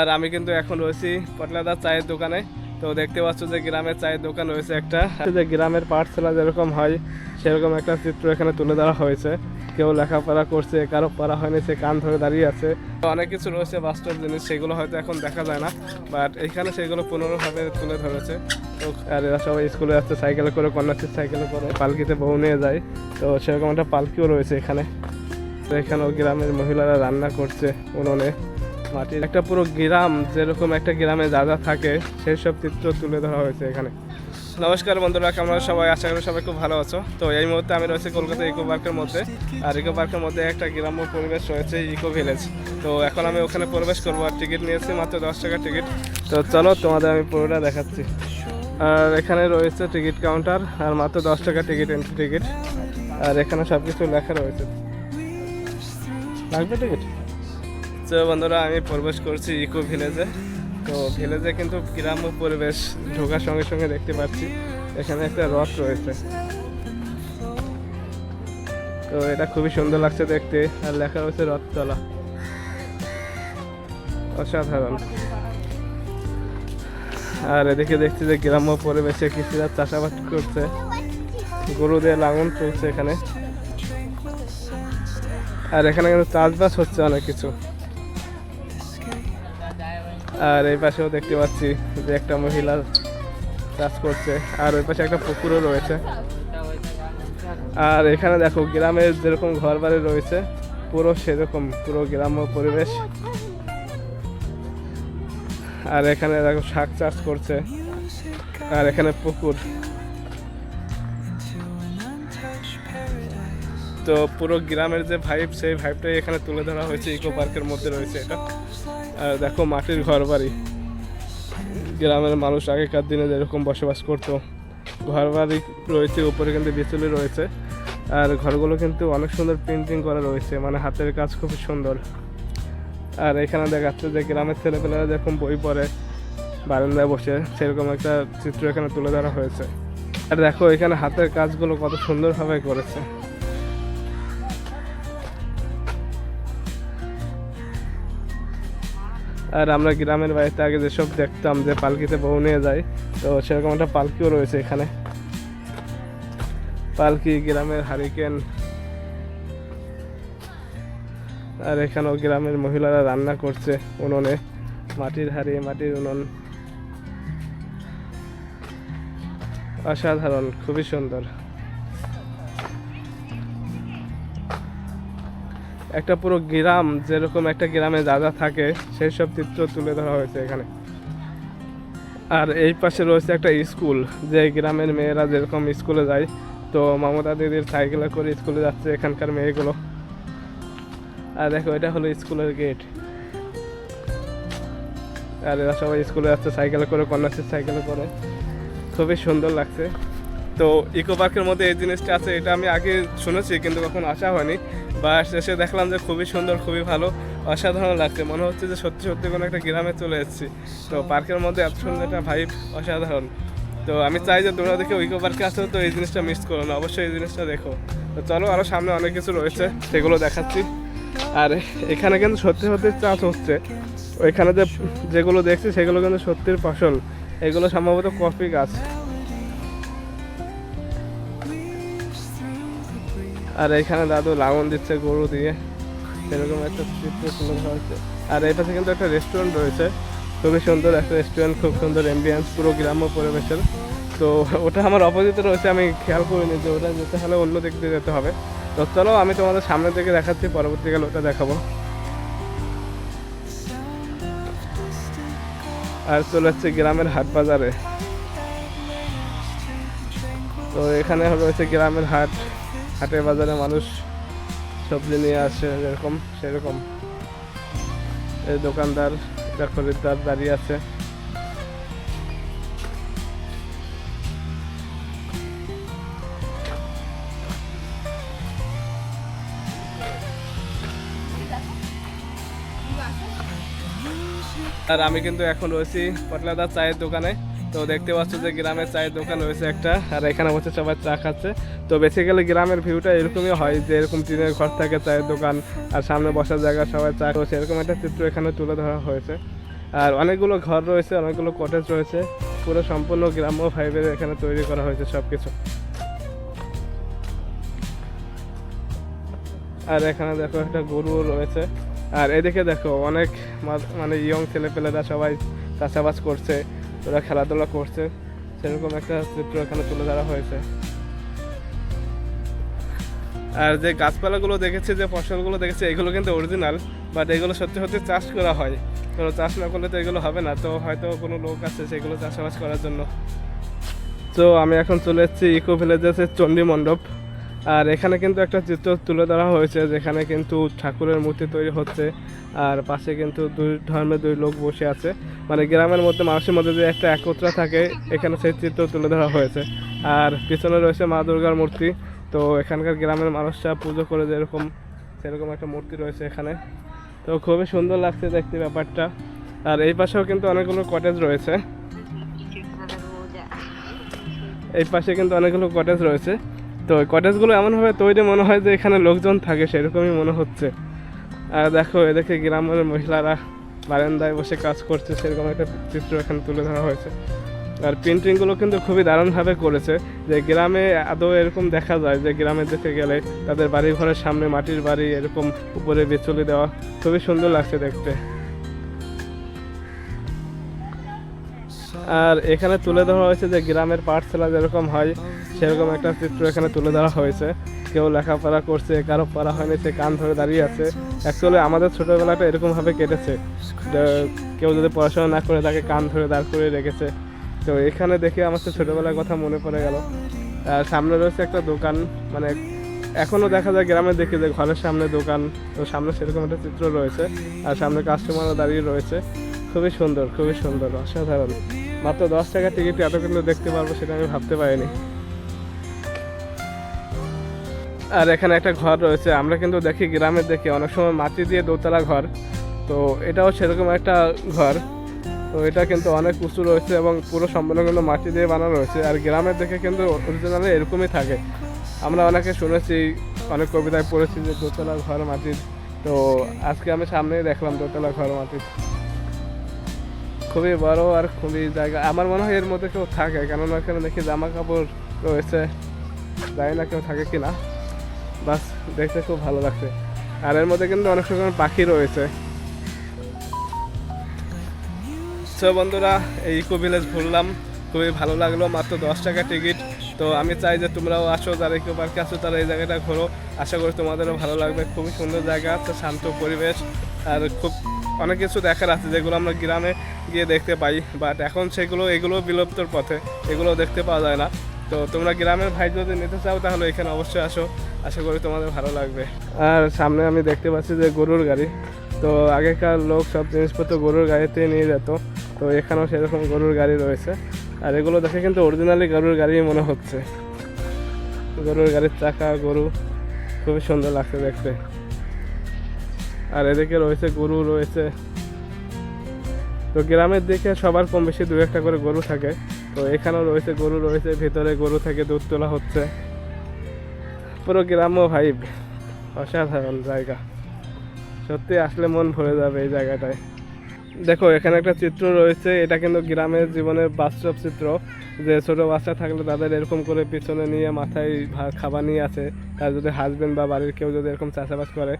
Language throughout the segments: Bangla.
আর আমি কিন্তু এখন রয়েছি পটলাদার চায়ের দোকানে। তো দেখতে পাচ্ছ যে গ্রামের চায়ের দোকান রয়েছে একটা। যে গ্রামের পাঠশালা যেরকম হয়, সেরকম একটা চিত্র এখানে তুলে ধরা হয়েছে। কেউ লেখাপড়া করছে, কারও পড়া হয়নি, সে কান ধরে দাঁড়িয়ে আছে। অনেক কিছু রয়েছে বাস্তব জিনিস, সেগুলো হয়তো এখন দেখা যায় না। বাট এখানে সেগুলো পুনরভাবে তুলে ধরেছে। তো, আর এরা সবাই স্কুলে যাচ্ছে, সাইকেলে করে কন্যাশ্রী সাইকেলে করে, পালকিতে বউ নিয়ে যায়। তো সেরকম একটা পালকিও রয়েছে এখানে। তো এখানেও গ্রামের মহিলারা রান্না করছে উনুনে। মাটির একটা পুরো গ্রাম, যেরকম একটা গ্রামে যা যা থাকে সেই সব চিত্র তুলে ধরা হয়েছে এখানে। নমস্কার বন্ধুরা, কেমন সবাই? আশা করি সবাই খুব ভালো আছো। তো এই মুহূর্তে আমি রয়েছি কলকাতা ইকো পার্কের মধ্যে, আর ইকো পার্কের মধ্যে একটা গ্রাম্য পরিবেশ রয়েছে ইকো ভিলেজ। তো এখন আমি ওখানে প্রবেশ করব, আর টিকিট নিয়েছি মাত্র দশ টাকার টিকিট। তো চলো তোমাদের আমি পুরোটা দেখাচ্ছি। আর এখানে রয়েছে টিকিট কাউন্টার, আর মাত্র দশ টাকা টিকিট এন্ট্রি টিকিট। আর এখানে সব কিছু লেখা রয়েছে। লাগবে টিকিট? তো বন্ধুরা, আমি প্রবেশ করছি ইকো ভিলেজে। তো ভিলেজে কিন্তু গ্রাম্য পরিবেশ ঢোকার সঙ্গে সঙ্গে দেখতে পাচ্ছি। এখানে একটা রথ রয়েছে। তো এটা খুবই সুন্দর লাগছে দেখতে। আর লেখা রয়েছে রথতলা অসাধারণ। আর এদিকে দেখছি যে গ্রাম্য পরিবেশে কৃষিরা চাষাবাদ করছে। গরু দিয়ে লাঙল তুলছে এখানে। আর এখানে কিন্তু চাষবাস হচ্ছে অনেক কিছু। আর এই পাশেও দেখতে পাচ্ছি যে একটা মহিলা চাষ করছে। আর ওই পাশে একটা পুকুরও রয়েছে। আর এখানে দেখো, গ্রামের যেরকম ঘর বাড়ি রয়েছে, পুরো সেরকম, পুরো গ্রাম্য পরিবেশ। আর এখানে দেখো, শাক চাষ করছে। আর এখানে পুকুর। তো পুরো গ্রামের যে ভাইব সেই ভাইবটাই এখানে তুলে ধরা হয়েছে ইকো পার্কের মধ্যে রয়েছে এটা। আর দেখো মাটির ঘর বাড়ি গ্রামের মানুষ আগেকার দিনে যেরকম বসবাস করতো ঘর বাড়ি রয়েছে, উপরে কিন্তু বিচুলি রয়েছে। আর ঘরগুলো কিন্তু অনেক সুন্দর পেন্টিং করা রয়েছে মানে হাতের কাজ খুব সুন্দর। আর এখানে দেখাচ্ছে যে গ্রামের ছেলেপেলেরা যেরকম বই পড়ে, বারান্দায় বসে, সেরকম একটা চিত্র এখানে তুলে ধরা হয়েছে। আর দেখো এখানে হাতের কাজগুলো কত সুন্দরভাবে করেছে। আর আমরা গ্রামের বাড়িতে আগে যেসব দেখতাম যে পালকিতে বউ নিয়ে যায়, তো সেরকম একটা পালকিও রয়েছে এখানে। পালকি গ্রামের হারিকেন। আর এখানেও গ্রামের মহিলারা রান্না করছে উনুনে, মাটির হাড়ি, মাটির উনুন। অসাধারণ, খুবই সুন্দর। একটা পুরো গ্রাম, যেরকম একটা গ্রামে যা যা থাকে, সেই সব চিত্র তুলে ধরা হয়েছে এখানে। আর এই পাশে রয়েছে একটা স্কুল, যে গ্রামের মেয়েরা যেরকম স্কুলে যায়, তো মমতা দিদির সাইকেলে করে স্কুলে যাচ্ছে এখানকার মেয়েগুলো। আর দেখো, এটা হলো স্কুলের গেট। আর এরা সবাই স্কুলে যাচ্ছে, সাইকেলে করে কন্যাশ্রী সাইকেলে করে। খুবই সুন্দর লাগছে। তো ইকো পার্কের মধ্যে এই জিনিসটা আছে, এটা আমি আগে শুনেছি, কিন্তু কখনো আসা হয়নি। বা শেষে দেখলাম যে খুবই সুন্দর খুবই ভালো। অসাধারণ লাগছে। মনে হচ্ছে যে সত্যি সত্যি কোনো একটা গ্রামে চলে এসেছি। তো পার্কের মধ্যে এত সুন্দর একটা ভাইব অসাধারণ। তো আমি চাই যে তোমরা দেখে ইকো পার্কে আসো তো এই জিনিসটা মিস করো না। অবশ্যই এই জিনিসটা দেখো। তো চলো আরও সামনে অনেক কিছু রয়েছে সেগুলো দেখাচ্ছি। আর এখানে কিন্তু সত্যি সত্যি চাষ হচ্ছে। ওইখানে যে যেগুলো দেখছি সেগুলো কিন্তু সত্যির ফসল। এগুলো সম্ভবত কফি গাছ। আর এখানে দাদু লাঙন দিচ্ছে গরু দিয়ে। সেরকম একটা চিত্র ধরা হচ্ছে আর এই পাশে কিন্তু একটা রেস্টুরেন্ট রয়েছে। খুবই সুন্দর একটা রেস্টুরেন্ট খুব সুন্দর অ্যাম্বিয়েন্স পুরো গ্রাম্য পরিবেশের। তো ওটা আমার অপোজিটে রয়েছে, আমি খেয়াল করিনি যে ওটা যেতে হলে অন্য দিক দিয়ে যেতে হবে। তো চলো, আমি তোমাদের সামনের দিকে দেখাচ্ছি, পরবর্তীকালে ওটা দেখাবো। আর চলে যাচ্ছে গ্রামের হাট বাজারে। তো এখানে রয়েছে গ্রামের হাট। হাটে বাজারে মানুষ সবজি নিয়ে আসে যেরকম, সেরকম। এই দোকানদার, এটা খরিদ্দার দাঁড়িয়ে আছে। আর আমি কিন্তু এখন রয়েছি পটলাদার চায়ের দোকানে। তো দেখতে পাচ্ছ যে গ্রামের চায়ের দোকান রয়েছে একটা, আর এখানে বসে সবাই চা খাচ্ছে। তো বেসিক্যালি গ্রামের ভিউটা এরকমই হয় যে এরকম টিনের ঘর থাকে, চায়ের দোকান, আর সামনে বসার জায়গা, সবাই চা তো সেরকম একটা চিত্র এখানে তুলে ধরা হয়েছে। আর অনেকগুলো ঘর রয়েছে, অনেকগুলো কটেজ রয়েছে। পুরো সম্পূর্ণ গ্রাম্য ভাইবের এখানে তৈরি করা হয়েছে সব কিছু আর এখানে দেখো একটা গরুও রয়েছে। আর এদিকে দেখো অনেক মানে ইয়ং ছেলেপেলেরা সবাই চাষাবাস করছে। ওরা খেলাধুলা করছে, সেরকম একটা চিত্র এখানে তুলে ধরা হয়েছে। আর যে গাছপালাগুলো দেখেছি, যে ফসলগুলো দেখেছি, এগুলো কিন্তু অরিজিনাল বাট এগুলো সত্যি সত্যি চাষ করা হয়। কোনো চাষ না করলে তো এগুলো হবে না, তো হয়তো কোনো লোক আছে সেগুলো চাষাবাস করার জন্য। তো আমি এখন চলে এসেছি ইকো ভিলেজেসের চণ্ডী মণ্ডপ। আর এখানে কিন্তু একটা চিত্র তুলে ধরা হয়েছে যেখানে কিন্তু ঠাকুরের মূর্তি তৈরি হচ্ছে আর পাশে কিন্তু দুই ধর্মের দুই লোক বসে আছে। মানে গ্রামের মধ্যে মানুষের মধ্যে যে একটা একত্রা থাকে, এখানে সেই চিত্র তুলে ধরা হয়েছে। আর পিছনে রয়েছে মা দুর্গার মূর্তি। তো এখানকার গ্রামের মানুষরা পুজো করে যেরকম, সেরকম একটা মূর্তি রয়েছে এখানে। তো খুবই সুন্দর লাগছে দেখতে ব্যাপারটা। আর এই পাশেও কিন্তু অনেকগুলো কটেজ রয়েছে। এই পাশে কিন্তু অনেকগুলো কটেজ রয়েছে। তো কটেজগুলো এমনভাবে তৈরি মনে হয় যে এখানে লোকজন থাকে, সেরকমই মনে হচ্ছে। আর দেখো, এদিকে গ্রামের মহিলারা বারান্দায় বসে কাজ করছে, সেরকম একটা চিত্র এখানে তুলে ধরা হয়েছে। আর পেন্টিংগুলো কিন্তু খুবই দারুণভাবে করেছে যে গ্রামে আদৌ এরকম দেখা যায় যে গ্রামের দিকে গেলে তাদের বাড়ি ঘরের সামনে মাটির বাড়ি এরকম উপরে বিচুলি দেওয়া খুবই সুন্দর লাগছে দেখতে। আর এখানে তুলে ধরা হয়েছে যে গ্রামের পাঠশালা যেরকম হয়, সেরকম একটা চিত্র এখানে তুলে ধরা হয়েছে। কেউ লেখাপড়া করছে, কারও পড়া হয়নি, সে কান ধরে দাঁড়িয়ে আছে। অ্যাকচুয়ালি আমাদের ছোটোবেলাটা এরকমভাবে কেটেছে কেউ যদি পড়াশোনা না করে তাকে কান ধরে দাঁড় করে রেখেছে। তো এখানে দেখে আমার তো ছোটোবেলার কথা মনে পড়ে গেল। আর সামনে রয়েছে একটা দোকান মানে এখনও দেখা যায় গ্রামে দেখি যে ঘরের সামনে দোকান, তো সামনে সেরকম একটা চিত্র রয়েছে। আর সামনে কাস্টমারও দাঁড়িয়ে রয়েছে। খুবই সুন্দর খুবই সুন্দর, অসাধারণ। মাত্র দশ টাকা টিকিট এত কিন্তু দেখতে পারব সেটা আমি ভাবতে পারিনি। আর এখানে একটা ঘর রয়েছে, আমরা কিন্তু দেখি গ্রামের দেখি, অনেক সময় মাটি দিয়ে দোতলা ঘর, তো এটাও সেরকম একটা ঘর, তো এটা কিন্তু অনেক উঁচু রয়েছে এবং পুরো সম্পূর্ণ কিন্তু মাটি দিয়ে বানানো রয়েছে, আর গ্রামের দেখে কিন্তু অরিজিনালি এরকমই থাকে। আমরা অনেকে শুনেছি, অনেক কবিতায় পড়েছি যে দোতলা ঘর মাটির, তো আজকে আমি সামনেই দেখলাম দোতলা ঘর মাটির। খুবই বড় আর খুবই জায়গা। আমার মনে হয় এর মধ্যে কেউ থাকে, কেননা এখানে দেখি জামা কাপড় রয়েছে। জানি না কেউ থাকে কিনা। বাস, দেখতে খুব ভালো লাগছে। আর এর মধ্যে কিন্তু অনেক রকমের পাখি রয়েছে। সো বন্ধুরা, এই ইকো ভিলেজ ঘুরলাম। খুবই ভালো লাগল, মাত্র দশ টাকা টিকিট। তো আমি চাই যে তোমরাও আসো, যারা ইকো পার্কে আসো তারা এই জায়গাটা ঘোরো। আশা করি তোমাদেরও ভালো লাগবে। খুবই সুন্দর জায়গা আছে শান্ত পরিবেশ। আর খুব অনেক কিছু দেখার আছে, যেগুলো আমরা গ্রামে গিয়ে দেখতে পাই বাট এখন সেগুলো, এগুলো বিলুপ্তর পথে, এগুলো দেখতে পাওয়া যায় না। তো তোমরা গ্রামের ভাই যদি নিতে চাও, তাহলে এখানে অবশ্যই আসো। আশা করি তোমাদের ভালো লাগবে। আর সামনে আমি দেখতে পাচ্ছি যে গরুর গাড়ি। তো আগেকার লোক সব জিনিসপত্র গরুর গাড়িতে নিয়ে যেত। তো এখানেও সেরকম গরুর গাড়ি রয়েছে। আর এগুলো দেখে কিন্তু অরিজিনালি গরুর গাড়ি মনে হচ্ছে। গরুর গাড়ির চাকা, গরু, খুবই সুন্দর লাগছে দেখতে। আর এদিকে রয়েছে গরু, রয়েছে তো গ্রামের দিকে সবার কম বেশি দু একটা করে গরু থাকে। তো এখানেও রয়েছে গরু, রয়েছে, ভিতরে গরু থেকে, দুধ তোলা হচ্ছে। পুরো গ্রাম্য ভাইব অসাধারণ জায়গা। সত্যি আসলে মন ভরে যাবে এই জায়গাটায়। দেখো, এখানে একটা চিত্র রয়েছে, এটা কিন্তু গ্রামের জীবনের বাস্তব চিত্র। যে ছোট বাচ্চা থাকলে তাদের এরকম করে পিছনে নিয়ে মাথায় খাবার নিয়ে আসে। তার যদি হাজবেন্ড বা বাড়ির কেউ যদি এরকম চাষাবাস করে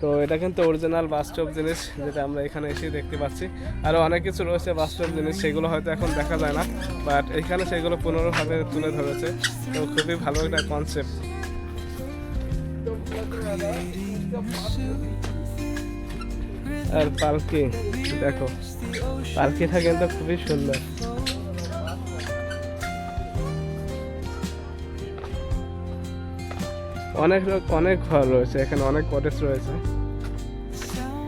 তো এটা কিন্তু অরিজিনাল বাস্তব জিনিস যেটা আমরা এখানে এসে দেখতে পাচ্ছি। আরও অনেক কিছু রয়েছে বাস্তব জিনিস, সেগুলো হয়তো এখন দেখা যায় না বাট এখানে সেগুলো পুনরভাবে তুলে ধরেছে। তো খুবই ভালো একটা কনসেপ্ট আর পালকি, দেখো, পালকিটা কিন্তু খুবই সুন্দর। অনেক লোক- অনেক ঘর রয়েছে, এখানে অনেক কটেজ রয়েছে।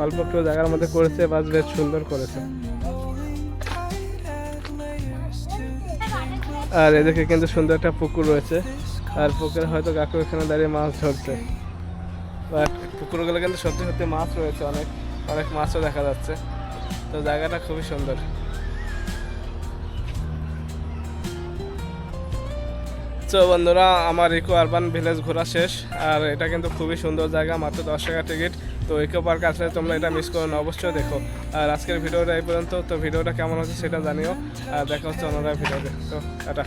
অল্প একটু জায়গার মধ্যে করেছে, বাস বেশ সুন্দর করেছে। আর এদিকে কিন্তু সুন্দর একটা পুকুর রয়েছে, আর পুকুরে হয়তো কাকু এখানে দাঁড়িয়ে মাছ ধরছে। বাট পুকুরগুলো কিন্তু সত্যি সত্যি মাছ রয়েছে, অনেক অনেক মাছও দেখা যাচ্ছে। তো জায়গাটা খুবই সুন্দর। তো বন্ধুরা, আমার ইকো আরবান ভিলেজ ঘোরা শেষ। আর এটা কিন্তু খুবই সুন্দর জায়গা, মাত্র দশ টাকা টিকিট তো ইকো পার্ক আসলে তোমরা এটা মিস করো না, অবশ্যই দেখো। আর আজকের ভিডিওটা এই পর্যন্ত, তো ভিডিওটা কেমন হচ্ছে সেটা জানিও। আর দেখা হচ্ছে অন্যরা ভিডিওতে। তো, টাটা।